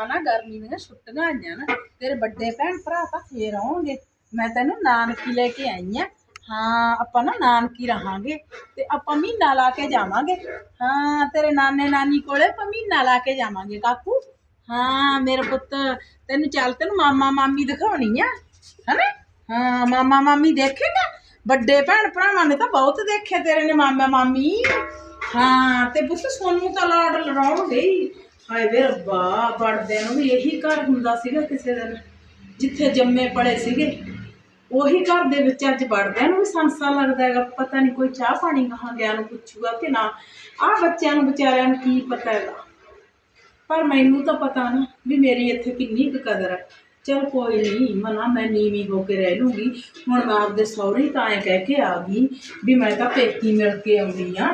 ਆਪਾਂ ਨਾ ਗਰਮੀ ਦੀਆਂ ਛੁੱਟੀਆਂ ਆਈਆਂ ਨਾ, ਤੇਰੇ ਵੱਡੇ ਭੈਣ ਭਰਾ ਤਾਂ ਫੇਰ ਆਉਣਗੇ। ਮੈਂ ਤੈਨੂੰ ਨਾਨਕੀ ਲੈ ਕੇ ਆਈ ਆ। ਹਾਂ, ਆਪਾਂ ਨਾ ਨਾਨਕੀ ਰਹਾਂਗੇ ਤੇ ਆਪਾਂ ਮਹੀਨਾ ਲਾ ਕੇ ਜਾਵਾਂਗੇ। ਹਾਂ, ਤੇਰੇ ਨਾਨੇ ਨਾਨੀ ਕੋਲੇ ਆਪਾਂ ਮਹੀਨਾ ਲਾ ਕੇ ਜਾਵਾਂਗੇ, ਕਾਕੂ। ਹਾਂ, ਮੇਰੇ ਪੁੱਤ, ਤੈਨੂੰ ਚੱਲ ਤੈਨੂੰ ਮਾਮਾ ਮਾਮੀ ਦਿਖਾਉਣੀ ਆ। ਹਨਾ? ਹਾਂ, ਮਾਮਾ ਮਾਮੀ ਦੇਖੇਗਾ। ਵੱਡੇ ਭੈਣ ਭਰਾਵਾਂ ਨੇ ਤਾਂ ਬਹੁਤ ਦੇਖੇ ਤੇਰੇ ਨੇ ਮਾਮਾ ਮਾਮੀ। ਹਾਂ, ਤੇ ਪੁੱਤ ਸੋਨੂੰ ਤਾਂ ਲਾਡ ਲੜਾਉਣਗੇ ਹੀ। ਹਾਏ ਵੇ ਰੱਬਾ ਪੜਦੇ ਨੂੰ ਵੀ ਇਹੀ ਘਰ ਹੁੰਦਾ ਸੀਗਾ ਕਿਸੇ ਦਿਨ, ਜਿੱਥੇ ਜੰਮੇ ਪੜੇ ਸੀਗੇ। ਉਹੀ ਘਰ ਦੇ ਵਿੱਚ ਅੱਜ ਵੜਦਿਆਂ ਨੂੰ ਵੀ ਸੰਸਾ ਲੱਗਦਾ ਹੈਗਾ, ਪਤਾ ਨਹੀਂ ਕੋਈ ਚਾਹ ਪਾਣੀ ਕਹਾਂ ਗਿਆ ਨੂੰ ਪੁੱਛੂਗਾ ਕਿ ਨਾ। ਆਹ ਬੱਚਿਆਂ ਨੂੰ ਵਿਚਾਰਿਆਂ ਨੂੰ ਕੀ ਪਤਾ ਹੈਗਾ। ਪਰ ਮੈਨੂੰ ਤਾਂ ਪਤਾ ਨਾ ਵੀ ਮੇਰੀ ਇੱਥੇ ਕਿੰਨੀ ਕੁ ਕਦਰ ਹੈ। ਚਲ ਕੋਈ ਨਹੀਂ ਮਨਾ, ਮੈਂ ਨੀਵੀਂ ਹੋ ਕੇ ਰਹਿ ਲੂੰਗੀ। ਹੁਣ ਮੈਂ ਆਪਦੇ ਸਹੁਰੇ ਤਾਂ ਐ ਕਹਿ ਕੇ ਆ ਗਈ ਵੀ ਮੈਂ ਤਾਂ ਪੇਕੀ ਮਿਲ ਕੇ ਆਉਂਦੀ ਆ।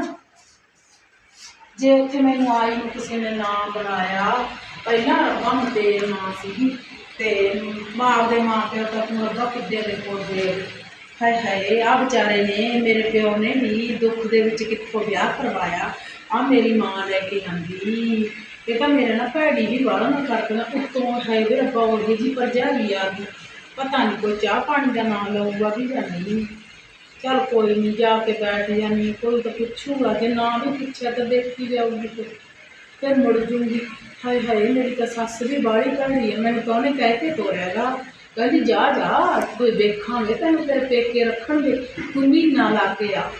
ਜੇ ਉੱਥੇ ਮੈਨੂੰ ਆਈ ਨੂੰ ਕਿਸੇ ਨੇ ਨਾਮ ਬਣਾਇਆ ਪਹਿਲਾਂ ਰੱਬਾ ਨੂੰ ਤੇਰੀ ਮਾਂ ਸੀਗੀ ਤੇ ਮਾਂ ਦੇ ਮਾਂ ਪਿਓ ਤਾਂ ਤੂੰ ਰੱਬਾ ਕਿੱਡੇ ਦੇ ਪੋਦੇ ਹਾਏ ਹਾਏ ਆ ਵਿਚਾਰੇ ਨੇ ਮੇਰੇ ਪਿਓ ਨੇ ਵੀ ਦੁੱਖ ਦੇ ਵਿੱਚ ਕਿੱਥੋਂ ਵਿਆਹ ਕਰਵਾਇਆ? ਆ ਮੇਰੀ ਮਾਂ ਲੈ ਕੇ ਆਂਦੀ। ਇਹ ਤਾਂ ਮੇਰੇ ਨਾਲ ਭੈੜੀ ਵੀ ਵਾਲਾ ਨਾ ਕਰਦਣਾ ਉੱਤੋਂ ਹੈ ਵੀ ਰੱਬਾ ਉਹਦੀ ਜੀ ਭਰਜਾਈ ਆ ਗਈ। ਪਤਾ ਨਹੀਂ ਕੋਈ ਚਾਹ ਪਾਣੀ ਦਾ ਨਾਮ ਲਊਗਾ ਵੀ ਜਾਂ ਨਹੀਂ। ਚਲ ਕੋਈ ਨਹੀਂ ਜਾ ਕੇ ਬੈਠ ਜਾਨੀ ਕੋਈ ਤਾਂ ਪੁੱਛੂਗਾ ਜੇ ਨਾ ਵੀ ਪੁੱਛਿਆ ਤਾਂ ਦੇਖੀ ਜਾਊਗੀ ਫਿਰ ਫਿਰ ਮੁੜ ਜੂਗੀ ਹਾਏ ਹਾਏ ਮੇਰੀ ਤਾਂ ਸੱਸ ਵੀ ਬਾਹਲੀ ਭੈੜੀ ਹੈ ਮੈਨੂੰ ਤਾਂ ਉਹਨੇ ਕਹਿ ਕੇ ਤੋਰਿਆਗਾ ਕਹਿੰਦੀ ਜਾ ਜਾ ਕੋਈ ਦੇਖਾਂਗੇ ਤੈਨੂੰ ਤੇਰੇ ਪੇਕੇ ਰੱਖਣਗੇ ਤੂੰ ਮਹੀਨਾ ਲਾ ਕੇ ਆ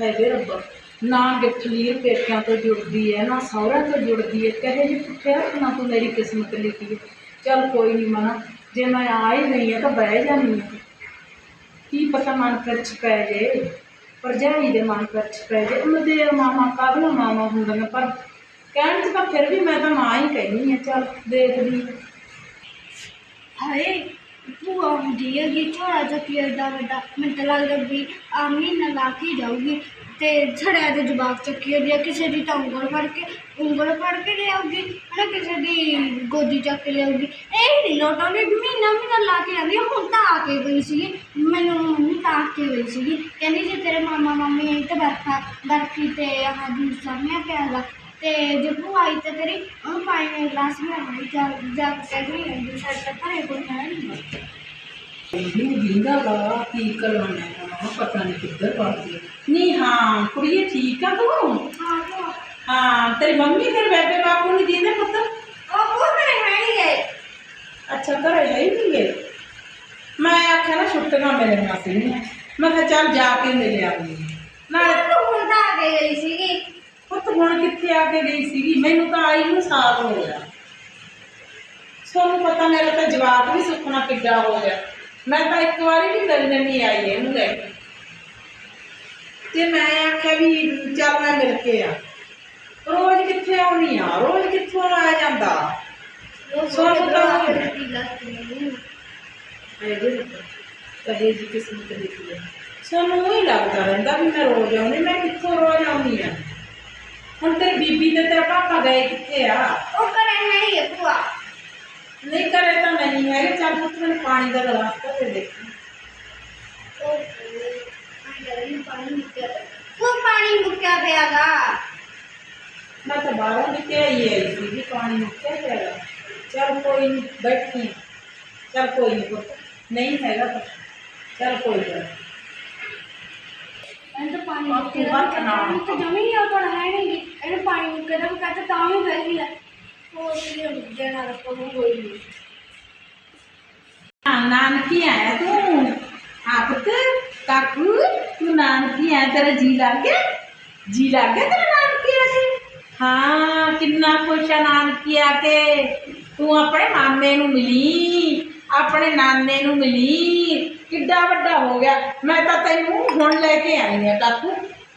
ਹਾਏ ਵੇ ਰੱਬਾ ਨਾ ਗਿੱਠਲੀ ਪੇਕਿਆਂ ਤੋਂ ਜੁੜਦੀ ਹੈ ਨਾ ਸਹੁਰਾ ਤੋਂ ਜੁੜਦੀ ਹੈ ਕਹੇ ਜੀ ਪੁੱਠਿਆ ਨਾ ਤੂੰ ਮੇਰੀ ਕਿਸਮਤ ਲਿਖੀ ਹੈ ਚਲ ਕੋਈ ਨਹੀਂ ਮਨਾ ਜੇ ਮੈਂ ਆ ਹੀ ਗਈ ਹਾਂ ਤਾਂ ਬਹਿ ਜਾਨੀ ਹਾਂ ਕੀ ਪਤਾ ਮਨ ਖਰਚ ਪੈ ਜੇ, ਭਰਜਾਈ ਦੇ ਮਨ ਖਰਚ ਪੈ ਜੇ ਉਹਦੇ ਮਾਮਾ ਕਾਹਦਾ ਮਾਮਾ ਹੁੰਦਾ ਪਰ ਕਹਿਣ 'ਚ ਤਾਂ ਫਿਰ ਵੀ ਮੈਂ ਤਾਂ ਮਾਂ ਹੀ ਕਹਿਨੀ ਆ ਚੱਲ ਦੇਖਦੀ ਹਾਂ। ਹਾਏ, ਭੂਆ ਹੁੰਦੀ ਹੈਗੀ ਥੋੜਾ ਜਿਹਾ ਕੀ ਏਡਾ ਵੱਡਾ। ਮੈਨੂੰ ਤਾਂ ਲੱਗਦਾ ਵੀ ਆ ਮਹੀਨਾ ਲਾ ਕੇ ਜਾਊਗੀ। ਤੇ ਛੜਿਆ ਦੇ ਜਵਾਕ ਚੱਕੀ ਹੁੰਦੀ ਆ, ਕਿਸੇ ਦੀ ਤਾਂ ਉਂਗਲ ਫੜ ਕੇ, ਉਂਗਲ ਫੜ ਕੇ ਲਿਆਉਗੀ ਹਨਾ, ਕਿਸੇ ਦੀ ਗੋਦੀ ਚੱਕ ਕੇ ਲਿਆਉਗੀ ਇਹ ਨਹੀਂ ਲੋਟਾਉਂਦੀ ਮਹੀਨਾ ਮਹੀਨਾ ਲਾ ਕੇ ਜਾਂਦੀ ਆ। ਹੁਣ ਤਾਂ ਆ ਕੇ ਗਈ ਸੀਗੀ, ਮੈਨੂੰ ਮੰਮੀ ਤਾਂ ਆ ਕੇ ਗਈ ਸੀਗੀ। ਕਹਿੰਦੀ ਜੇ ਤੇਰੇ ਮਾਮਾ ਮਾਮੀ ਆਈ ਤਾਂ ਬਰਫਾ, ਬਰਫੀ ਤੇ ਆਹ ਜੂਸ ਸਾਹਮਣੇ ਪਿਆਗਾ ਤੇ ਜੇ ਭੂਆ ਆਈ ਤਾਂ ਤੇਰੀ ਉਹਨੂੰ ਪਾਣੀ ਦਾ ਗਲਾਸ ਵੀ ਜਾ ਜਾ ਕੇ ਕਹਿ ਗਈ ਸਾਡੇ ਤਾਂ ਘਰੇ ਕੋਈ ਹੈ ਨਹੀਂ ਇਹਨੂੰ ਦਿੰਦਾ ਕੀ ਕਰਵਾਉਣਾ ਹੈ? ਪਤਾ ਨਹੀਂ ਕਿੱਧਰ ਪੜਦੀ ਨਹੀਂ ਹਾਂ ਕੁੜੀਏ ਠੀਕ ਆ ਤੂੰ? ਹਾਂ ਭੂਆ ਹਾਂ ਤੇਰੀ ਮੰਮੀ ਤੇਰੇ ਬੇਬੇ ਬਾਪੂ ਨਹੀਂ ਦਿੰਦੇ ਪੁੱਤ? ਉਹ ਉਹ ਮੇਰੇ ਹੈ ਨਹੀਂ ਗਏ ਅੱਛਾ ਘਰੇ ਹੈ ਹੀ ਨਹੀਂ ਗੇ। ਮੈਂ ਆਖਿਆ ਨਾ ਛੁੱਟੀਆਂ ਮੇਰੇ ਨਾਲ ਸੀਗੀਆਂ। ਮੈਂ ਕਿਹਾ ਚੱਲ ਜਾ ਕੇ ਮਿਲ ਆਉਂਗੀ ਨਾਲੇ ਤੂੰ ਹੁਣ ਤਾਂ ਆ ਕੇ ਗਈ ਸੀਗੀ। ਪੁੱਤ ਹੁਣ ਕਿੱਥੇ ਆ ਕੇ ਗਈ ਸੀਗੀ? ਮੈਨੂੰ ਤਾਂ ਆਈ ਨੂੰ ਸਾਲ ਹੋ ਗਿਆ। ਤੁਹਾਨੂੰ ਪਤਾ ਮੇਰਾ ਤਾਂ ਜਵਾਬ ਵੀ ਸੁੱਖਣਾ ਕਿੱਡਾ ਹੋ ਗਿਆ। ਮੈਂ ਤਾਂ ਇੱਕ ਵਾਰੀ ਵੀ ਮਿਲਣ ਨਹੀਂ ਆਈ ਇਹਨੂੰ ਲੈ ਕੇ। ਤੇ ਮੈਂ ਆਖਿਆ ਵੀ ਚੱਲ ਮੈਂ ਮਿਲ ਕੇ ਆ। ਰੋਜ਼ ਕਿੱਥੇ ਆਉਣੀ ਆ? ਰੋਜ਼ ਕਿੱਥੋਂ ਆ ਜਾਂਦਾ? ਸੋਨੂੰ ਤਾਂ- ਨਹੀਂ ਕਹੇ ਜੀ ਕਿਸਮਤ ਲਿਖੀ ਹੈ ਸਾਨੂੰ ਉਹ ਹੀ ਲੱਗਦਾ ਰਹਿੰਦਾ ਵੀ ਮੈਂ ਰੋਜ਼ ਆਉਣੀ ਮੈਂ ਕਿੱਥੋਂ ਰੋਜ਼ ਆਉਣੀ ਆ? ਹੁਣ ਤੇਰੀ ਬੀਬੀ ਤੇ ਤੇਰਾ ਪਾਪਾ ਗਏ ਕਿੱਥੇ ਆ? ਉਹ ਕਰੇ ਹੈ ਹੀ ਹੈ ਭੂਆ। ਨਹੀਂ ਕਰੇ ਤਾਂ ਨਹੀਂ ਹੈਗੇ। ਚੱਲ ਪੁੱਤ ਮੈਨੂੰ ਪਾਣੀ ਦਾ ਗਲਾਸ ਤਾਂ ਦੇ ਦੇ। ਉਹ ਹੀ ਪਾਣੀ ਮੁੱਕਿਆ। ਉਹ ਪਿਆਗਾ। ਮੈਂ ਤਾਂ ਬਾਹਰੋਂ ਨਿਕਲ ਆਈ ਆਈ ਸੀ ਵੀ ਪਾਣੀ ਮੁੱਕਿਆ ਪਿਆ ਚੱਲ ਕੋਈ ਨਹੀਂ ਬੈਠੀ ਚੱਲ ਕੋਈ ਨਹੀਂ ਪੁੱਤ ਨਹੀਂ ਹੈਗਾ ਤਾਂ ਚੱਲ ਕੋਈ ਗੱਲ ਨੀ। ਇਹਨੂੰ ਤਾਂ ਪਾਣੀ ਮੁੱਕਿਆ ਤੂੰ ਤਾਂ ਜਮੀ ਨਹੀਂ ਆਉਣਾ ਹੈ ਨਹੀਂ ਇਹਨੂੰ ਪਾਣੀ ਮੁੱਕਿਆ ਤਾਂ ਕਹਿੰਦਾ ਤਾਂ ਵੀ ਬਹਿ ਗਈ ਲੈ ਉਹ ਇਹ ਜਣਾ ਰੱਖੋ ਕੋਈ ਨਹੀਂ ਹਾਂ, ਨਾਨਕੀ ਆਇਆ ਤੂੰ। ਹਾਂ, ਪੁੱਤ, ਕਾਕੂ, ਤੂੰ ਨਾਨਕੀ ਆਇਆ, ਤੇਰਾ ਜੀ ਲੱਗ ਗਿਆ? ਜੀ ਲੱਗ ਗਿਆ ਤੇਰਾ ਤੂੰ ਆਪਣੇ ਮਾਮੇ ਨੂੰ ਮਿਲੀ, ਆਪਣੇ ਨਾਨੇ ਨੂੰ ਮਿਲੀ। ਕਿੱਡਾ ਵੱਡਾ ਹੋ ਗਿਆ। ਮੈਂ ਤਾਂ ਤੈਨੂੰ ਹੁਣ ਲੈ ਕੇ ਆਈ ਆ, ਕਾਕੂ।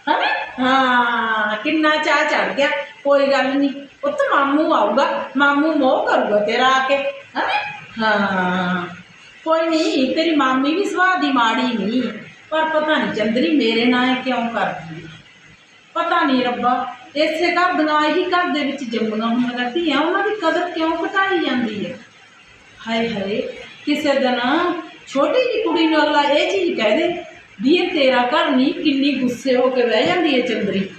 ਹਾਂ? ਹਾਂ, ਕਿੰਨਾ ਚਾਹ ਚੜ ਗਿਆ। ਕੋਈ ਗੱਲ ਨਹੀਂ ਪੁੱਤ ਮਾਮੂ ਆਊਗਾ, ਮਾਮੂ ਮੋਹ ਕਰੂਗਾ ਤੇਰਾ ਆ ਕੇ, ਹਾਂ? ਹਾਂ। ਕੋਈ ਨਹੀਂ, ਤੇਰੀ ਮਾਮੀ ਵੀ ਸੁਭਾਅ ਦੀ ਮਾੜੀ ਨਹੀਂ, ਪਰ ਪਤਾ ਨਹੀਂ ਚੰਦਰੀ ਮੇਰੇ ਨਾਲ ਕਿਉਂ ਕਰਦੀ ਪਤਾ ਨਹੀਂ ਰੱਬਾ, ਇਸੇ ਘਰ ਦੀਆਂ ਹੀ ਘਰ ਦੇ ਵਿੱਚ ਜੰਮੀਆਂ ਹੋਈਆਂ ਧੀਆਂ, ਉਹਨਾਂ ਦੀ ਕਦਰ ਕਿਉਂ ਘਟਾਈ ਜਾਂਦੀ ਹੈ? ਹਾਏ ਹਾਏ, ਕਿਸੇ ਦਿਨ ਛੋਟੀ ਜਿਹੀ ਕੁੜੀ ਨੂੰ ਅਗਲਾ ਇਹ ਚੀਜ਼ ਕਹਿ ਦੇ, ਵੀ ਇਹ ਤੇਰਾ ਘਰ ਨਹੀਂ, ਕਿੰਨੀ ਗੁੱਸੇ ਹੋ ਕੇ ਬਹਿ ਜਾਂਦੀ ਹੈ ਚੰਦਰੀ।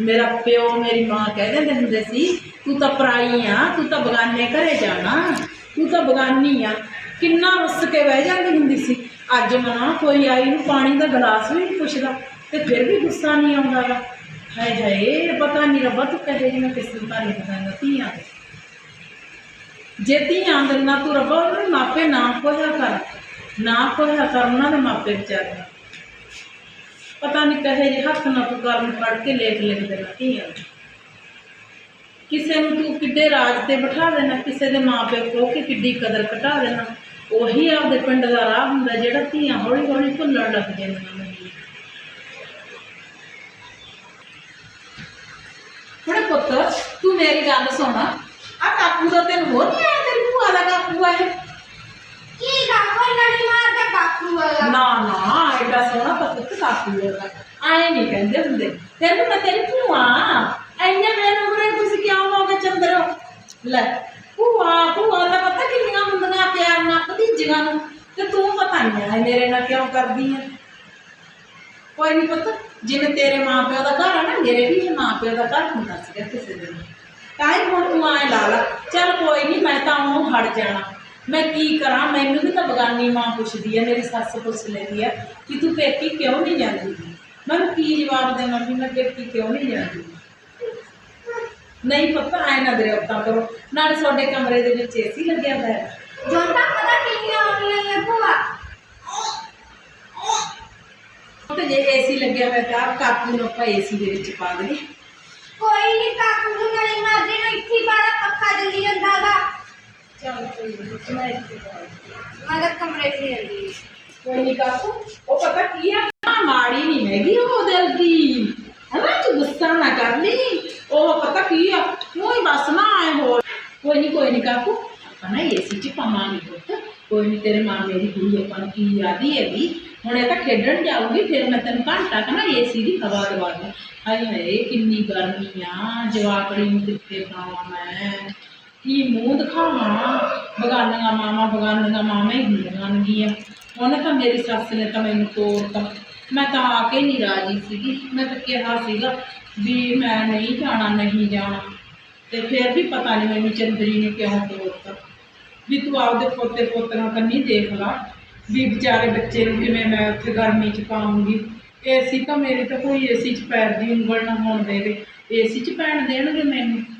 ਮੇਰਾ ਪਿਓ, ਮੇਰੀ ਮਾਂ ਕਹਿ ਦਿੰਦੇ ਹੁੰਦੇ ਸੀ, ਤੂੰ ਤਾਂ ਪਰਾਈ ਆ, ਤੂੰ ਤਾਂ ਬਗਾਨੇ ਘਰੇ ਜਾਣਾ, ਤੂੰ ਤਾਂ ਬਗਾਨੀ ਆ। ਕਿੰਨਾ ਰੁੱਸ ਕੇ ਬਹਿ ਜਾਂਦੀ ਹੁੰਦੀ ਸੀ। ਅੱਜ ਮਨਾ, ਕੋਈ ਆਈ ਨੂੰ ਪਾਣੀ ਦਾ ਗਲਾਸ ਵੀ ਨਹੀਂ ਪੁੱਛਦਾ ਤੇ ਫਿਰ ਵੀ ਗੁੱਸਾ ਨਹੀਂ ਆਉਂਦਾ ਗਾ। ਹਾਏ ਹਾਏ ਪਤਾ ਨਹੀਂ ਰੱਬਾ, ਤੂੰ ਕਹੇ ਜਿਵੇਂ ਕਿਸਮਤਾਂ ਲਿਖਦਾ ਧੀਆਂ। ਦੇ ਜੇ ਧੀਆਂ ਦੇ ਨਾ ਤੂੰ ਰੱਬਾ, ਉਹਨਾਂ ਦੇ ਮਾਪੇ ਨਾ ਖੋਇਆ ਕਰ, ਨਾ ਕੋਇਆ ਕਰ, ਉਹਨਾਂ ਦੇ ਮਾਪੇ ਵਿਚਾਰੇ। ਪਤਾ ਨਹੀਂ ਕਹੇ ਜੇ ਹੱਥ ਨਾਲ ਤੂੰ ਕਰਮ ਫੜ ਕੇ ਲੇਖ ਲਿਖ ਦੇਣਾ ਧੀਆਂ ਦੇ। ਕਿਸੇ ਨੂੰ ਤੂੰ ਕਿੱਡੇ ਰਾਜ ਤੇ ਬਿਠਾ ਦੇਣਾ ਕਿਸੇ ਦੇ ਮਾਪੇ ਕੋ ਕਿ ਕਿੱਡੀ ਕਦਰ ਘਟਾ ਦੇਣਾ। ਉਹੀ ਆਪਦੇ ਪਿੰਡ ਦਾ ਰਾਹ ਹੁੰਦਾ ਜਿਹੜਾ ਧੀਆਂ ਹੌਲੀ ਹੌਲੀ ਭੁੱਲਣ ਲੱਗ ਜਾਂਦੀਆਂ ਨੇ। ਹੁਣ ਪੁੱਤ ਤੂੰ ਮੇਰੀ ਗੱਲ ਸੁਣ। ਆ ਕਾਕੂ ਦਾ ਤੈਨੂੰ ਹੋਰ ਨਹੀਂ ਆਇਆ ਤੇਰੀ ਭੂਆ ਦਾ ਕਾਕੂ ਆ ਇਹ? ਕੀ ਕਾਕੂ ਲੜੀ ਮਾਰ ਕੇ ਕਾਕੂ ਵਾਲਾ। ਨਾ ਨਾ। ਐਡਾ ਸੋਹਣਾ ਪੁੱਤ ਕਾਕੂ ਹੈਗਾ ਆਏ ਨਹੀਂ ਕਹਿੰਦੇ ਹੁੰਦੇ। ਫਿਰ ਮੈਂ ਤੇਰੀ ਭੂਆ ਐਨੇ ਮੇਰੇ ਉਮਰੇ ਤੁਸੀਂ ਕਿਉਂ ਹੋ ਚੰਦਰੋ? ਲੈ, ਭੂਆ ਭੂਆ ਦਾ ਪਤਾ ਕਿੰਨੀਆਂ ਹੁੰਦੀਆਂ ਪਿਆਰੀਆਂ ਭਤੀਜੀਆਂ ਨੂੰ? ਤੇ ਤੂੰ ਪਤਾ ਨਹੀਂ ਹੈ ਮੇਰੇ ਨਾਲ ਕਿਉਂ ਕਰਦੀ ਹੈ ਕੋਈ ਨਹੀਂ ਪਤਾ, ਜਿਵੇਂ ਤੇਰੇ ਮਾਂ ਪਿਓ ਦਾ ਘਰ ਆ ਨਾ, ਮੇਰੇ ਵੀ ਮਾਂ ਪਿਓ ਦਾ ਘਰ ਹੁੰਦਾ ਸੀਗਾ ਕਿਸੇ ਦਿਨ। ਤਾਂ ਹੀ ਹੁਣ ਤੂੰ ਆਏ ਲਾ ਲਾ। ਚੱਲ ਕੋਈ ਨਹੀਂ ਮੈਂ ਤਾਂ ਉਹਨੂੰ ਹਟ ਜਾਣਾ। ਮੈਂ ਕੀ ਕਰਾਂ ਮੈਨੂੰ ਵੀ ਤਾਂ ਬਗਾਨੀ ਮਾਂ ਪੁੱਛਦੀ ਹੈ ਮੇਰੀ ਸੱਸ ਪੁੱਛ ਲੈਂਦੀ ਹੈ ਕਿ ਤੂੰ ਪੇਕੀ ਕਿਉਂ ਨਹੀਂ ਜਾਂਦੀ ਮੈਨੂੰ ਕੀ ਜਵਾਬ ਦੇਵਾਂ ਵੀ ਮੈਂ ਪੇਕੀ ਕਿਉਂ ਨਹੀਂ ਜਾਂਦੀ ਨਹੀਂ ਪਤਾ ਐ ਨਾ ਦਰਿਆ ਤਾਂ ਕਰੋ ਨਾਲੇ ਤੁਹਾਡੇ ਕਮਰੇ ਦੇ ਵਿੱਚ ਏਸੀ ਲੱਗਿਆ ਹੋਇਆ ਹੈ ਜੋਂਟਾ ਪਤਾ ਕਿੰਨੀਆਂ ਆਉਣੀਆਂ ਨੇ ਭੂਆ ਤੇ ਜੇ ਏਸੀ ਲੱਗਿਆ ਹੋਇਆ ਤਾਂ ਕਾਕੂ ਨੂੰ ਆਪਾਂ ਏਸੀ ਦੇ ਵਿੱਚ ਪਾ ਦਈਏ ਕੋਈ ਨਹੀਂ ਕਾਕੂ ਨੂੰ ਲੜੀ ਮਾਰਦੇ ਨੂੰ ਇੱਥੇ ਹੀ ਬਾਹਰ ਪੱਖਾ ਚੱਲੀ ਜਾਂਦਾ ਗਾ ਚੱਲ ਕੋਈ ਨਹੀਂ ਮੈਂ ਇੱਥੇ ਤਾਂ ਕਮਰੇ 'ਚ ਹੀ ਰਹਿੰਦੀ ਕੋਈ ਨਹੀਂ ਕਾਕੂ, ਉਹ ਪਤਾ ਕੀ ਆ ਨਾ ਮਾੜੀ ਨਹੀਂ ਹੈਗੀ ਉਹ ਦਿਲ ਦੀ ਹਨਾ ਤੂੰ ਗੁੱਸਾ ਨਾ ਕਰ ਲਈ ਉਹ ਪਤਾ ਕੀ ਆ ਕੋਈ ਬਸ ਨਾ ਆਏ ਹੋਰ ਕੋਈ ਨਹੀਂ ਕੋਈ ਨਹੀਂ ਕਾਕੂ। ਆਪਾਂ ਨਾ ਏਸੀ ਚ ਪਾਵਾਂਗੇ ਪੁੱਤ ਕੋਈ ਨਹੀਂ ਤੇਰੇ ਮਾਮੇ ਦੀ ਕੁੜੀ ਆਪਾਂ ਨੂੰ ਕੀ ਯਾਦੀ ਹੈਗੀ ਹੁਣ ਇਹ ਤਾਂ ਖੇਡਣ ਜਾਊਗੀ ਫਿਰ ਮੈਂ ਤੈਨੂੰ ਘੰਟਾ ਕਨਾ ਏਸੀ ਦੀ ਹਵਾ ਦਵਾ ਦੂੰ ਹਾਏ ਹਾਏ, ਕਿੰਨੀ ਗਰਮੀ ਆ ਜਵਾਕੜੀ ਨੂੰ ਕਿੱਥੇ ਪਾਵਾਂ ਮੈਂ। ਕੀ ਮੂੰਹ ਦਿਖਾਵਾਂ ਬਗਾਨੀਆਂ ਮਾਵਾਂ ਬਗਾਨੀਆਂ ਮਾਵਾਂ ਹੀ ਹੁੰਦੀਆਂ ਨਗੀਆਂ ਉਹਨੇ ਤਾਂ ਮੇਰੀ ਸੱਸ ਨੇ ਤਾਂ ਮੈਨੂੰ ਤੋਰਤਾ। ਮੈਂ ਤਾਂ ਆ ਕੇ ਨਹੀਂ ਰਾਜੀ ਸੀਗੀ। ਮੈਂ ਤਾਂ ਕਿਹਾ ਸੀਗਾ ਵੀ ਮੈਂ ਨਹੀਂ ਜਾਣਾ ਨਹੀਂ ਜਾਣਾ। ਤੇ ਫਿਰ ਵੀ ਪਤਾ ਨਹੀਂ ਮੈਨੂੰ ਚੰਦਰੀ ਨੇ ਕਿਉਂ ਤੋਰਤਾ। ਵੀ ਤੂੰ ਆਪਦੇ ਪੋਤੇ ਪੋਤਰਾ ਕੰਨੀ ਦੇਖ ਲਾ ਵੀ ਵਿਚਾਰੇ ਬੱਚੇ ਨੂੰ ਕਿਵੇਂ ਮੈਂ ਉੱਥੇ ਗਰਮੀ ਚ ਪਾਉਂਗੀ। ਏਸੀ ਤਾਂ ਮੇਰੇ ਤਾਂ ਕੋਈ ਏਸੀ ਚ ਪੈਰ ਦੀ ਉਂਗਲ ਨਾ ਹੋਣ ਦੇਵੇ। ਏਸੀ ਚ ਪੈਣ ਦੇਣਗੇ ਮੈਨੂੰ?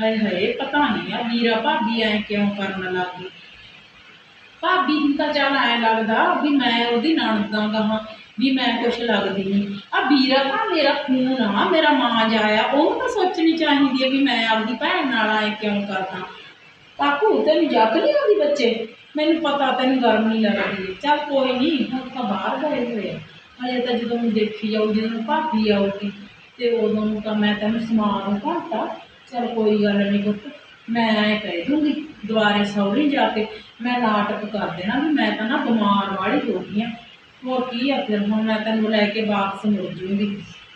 ਹਾਏ ਹਾਏ ਪਤਾ ਨਹੀਂ ਆ ਵੀਰਾ ਭਾਬੀ ਐ ਕਿਉਂ ਕਰਨ ਲੱਗ। ਗਈ ਭਾਬੀ ਨੂੰ ਤਾਂ ਚੱਲ ਐ ਲੱਗਦਾ ਵੀ ਮੈਂ ਉਹਦੀ ਨਣਦ ਦਾ ਹਾਂ ਵੀ ਮੈਂ ਕੁਛ ਲੱਗਦੀ ਨਹੀਂ ਆ ਵੀਰਾ ਤਾਂ ਮੇਰਾ ਖੂਨ ਆ, ਮੇਰਾ ਮਾਂ ਜਾਇਆ, ਉਹਨੂੰ ਤਾਂ ਸੋਚਣੀ ਚਾਹੀਦੀ ਹੈ ਵੀ ਮੈਂ ਆਪਦੀ ਭੈਣ ਨਾਲ ਐ ਕਿਉਂ ਕਰਦਾ। ਕਾਕੂ ਤੈਨੂੰ ਜੱਗ ਨਹੀਂ ਆਉਂਦੀ ਬੱਚੇ? ਮੈਨੂੰ ਪਤਾ ਤੈਨੂੰ ਗਰਮ ਗਰਮੀ ਲੱਗਦੀ। ਚੱਲ ਕੋਈ ਨਹੀਂ ਹੁਣ ਤਾਂ ਬਾਹਰ ਗਏ ਹੋਏ ਆ। ਹਜੇ ਤਾਂ ਜਦੋਂ ਦੇਖੀ ਜਾਊ ਜਦੋਂ ਭਾਬੀ ਆਊਗੀ, ਤੇ ਉਦੋਂ ਤਾਂ ਮੈਂ ਤੈਨੂੰ ਸਮਾਨ ਘਾਟਾ ਚਲ ਕੋਈ ਗੱਲ ਨਹੀਂ ਪੁੱਤ, ਮੈਂ ਐ ਕਹਿ ਦੂੰਗੀ ਦੁਆਰੇ ਸੌਰੀ ਜਾ ਕੇ, ਮੈਂ ਨਾਟਕ ਕਰ ਦੇਣਾ ਵੀ ਮੈਂ ਤਾਂ ਨਾ ਬਿਮਾਰ ਵਾਲੀ ਹੋ ਗਈ ਆ। ਹੋਰ ਕੀ ਆ ਫਿਰ, ਹੁਣ ਮੈਂ ਤੈਨੂੰ ਲੈ ਕੇ ਵਾਪਸ ਮੁੜ ਜੂੰਗੀ।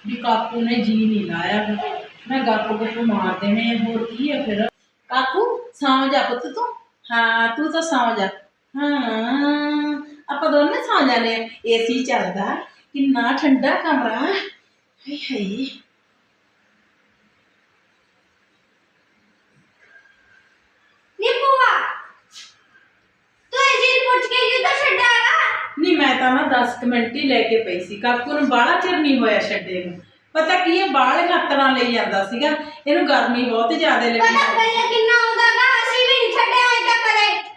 ਵੀ ਕਾਕੂ ਨੇ ਜੀ ਨਹੀਂ ਲਾਇਆ ਗਾ। ਮੈਂ ਗੱਪ ਗੁੱਪ ਮਾਰ ਦੇਣੇ ਆ, ਹੋਰ ਕੀ ਆ ਫਿਰ? ਕਾਕੂ ਸੌਂ ਜਾ ਪੁੱਤ ਤੂੰ। ਹਾਂ, ਤੂੰ ਤਾਂ ਸੌਂ ਜਾ। ਹਾਂ, ਆਪਾਂ ਦੋਨੇ ਸੌਂ ਜਾਣੇ ਏਸੀ ਚੱਲਦਾ, ਕਿੰਨਾ ਠੰਡਾ ਕਮਰਾ। ਹਾਏ ਹਾਏ ਨੀ ਭੂਆ ਤੂੰ ਇਹ ਜੀ ਪੁੱਛ ਕੇ ਕਿੱਦਾਂ ਛੱਡਿਆਗਾ ਨਹੀਂ ਮੈਂ ਤਾਂ ਨਾ 10 ਕੁ ਮਿੰਟ ਹੀ ਲੈ ਕੇ ਪਈ ਸੀ। ਕਾਕੂ ਨੂੰ ਬਾਹਲਾ ਚਿਰ ਨਹੀਂ ਹੋਇਆ ਛੱਡੇ ਨੂੰ। ਪਤਾ ਕੀ ਹੈ ਬਾਹਲੇ ਨੱਤਰਾਂ ਲਈ ਜਾਂਦਾ ਸੀਗਾ। ਇਹਨੂੰ ਗਰਮੀ ਬਹੁਤ ਜ਼ਿਆਦਾ ਲੱਗੀ। ਪਤਾ ਪਹਿਲੇ ਕਿੰਨਾ ਆਉਂਦਾਗਾ? ਅਸੀਂ ਵੀ ਨਹੀਂ ਛੱਡਿਆ ਅਜੇ ਤੱਕ ਕਦੇ।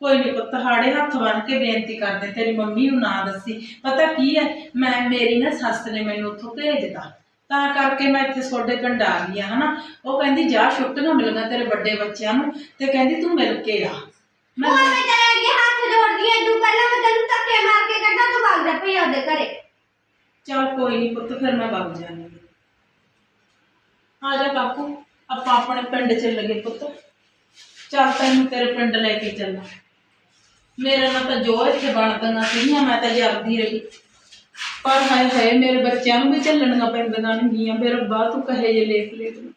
ਕੋਈ ਨਹੀਂ ਪੁੱਤ ਹਾੜੇ ਹੱਥ ਬੰਨ ਕੇ ਬੇਨਤੀ ਕਰਦੇ ਤੇਰੀ ਮੰਮੀ ਨੂੰ ਨਾ ਦੱਸੀ। ਪਤਾ ਕੀ ਹੈ ਮੈਂ ਮੇਰੀ ਨਾ ਸੱਸ ਨੇ ਮੈਨੂੰ ਉੱਥੋਂ ਭੇਜਤਾ। ਤਾਂ ਕਰਕੇ ਮੈਂ ਇੱਥੇ ਤੁਹਾਡੇ ਪਿੰਡ ਆ ਗਈ ਆ ਹਨਾ? ਉਹ ਕਹਿੰਦੀ ਜਾ ਛੁੱਟੀਆਂ ਮਿਲੀਆਂ ਤੇਰੇ ਵੱਡੇ ਬੱਚਿਆਂ ਨੂੰ ਤੇ ਕਹਿੰਦੀ ਤੂੰ ਮਿਲ ਕੇ ਆ। ਮੈਂ ਭੂਆ ਮੈਂ ਤੇਰੇ ਅੱਗੇ ਐ ਤੂੰ ਪਹਿਲਾਂ ਮੈਂ ਤੈਨੂੰ ਧੱਕੇ ਮਾਰ ਕੇ ਕੱਢਾਂ ਤੂੰ ਵਗ ਜਾ ਭਈ ਉਹਦੇ ਘਰੇ। ਚੱਲ ਕੋਈ ਨਹੀਂ ਪੁੱਤ, ਫਿਰ ਮੈਂ ਵਗ ਜਾਣੀ ਆ। ਜਾ ਕਾਕੂ, ਆਪਾਂ ਆਪਣੇ ਪਿੰਡ ਚੱਲ ਗਏ ਪੁੱਤ। ਚੱਲ ਤੈਨੂੰ ਤੇਰੇ ਪਿੰਡ ਲੈ ਕੇ ਚੱਲਾਂ। ਮੇਰੇ ਨਾਲ ਤਾਂ ਜੋ ਇੱਥੇ ਬਣਦੀਆਂ ਸੀਗੀਆਂ, ਮੈਂ ਤਾਂ ਜਰਦੀ ਰਹੀ। ਪਰ ਹਾਏ ਹਾਏ, ਮੇਰੇ ਬੱਚਿਆਂ ਨੂੰ ਵੀ ਝੱਲਣੀਆਂ ਪੈਂਦੀਆਂ ਨੇਗੀਆਂ, ਫਿਰ ਰੱਬਾ ਤੂੰ ਕਹੇ ਜੇ ਲੇਖ ਲੇਖ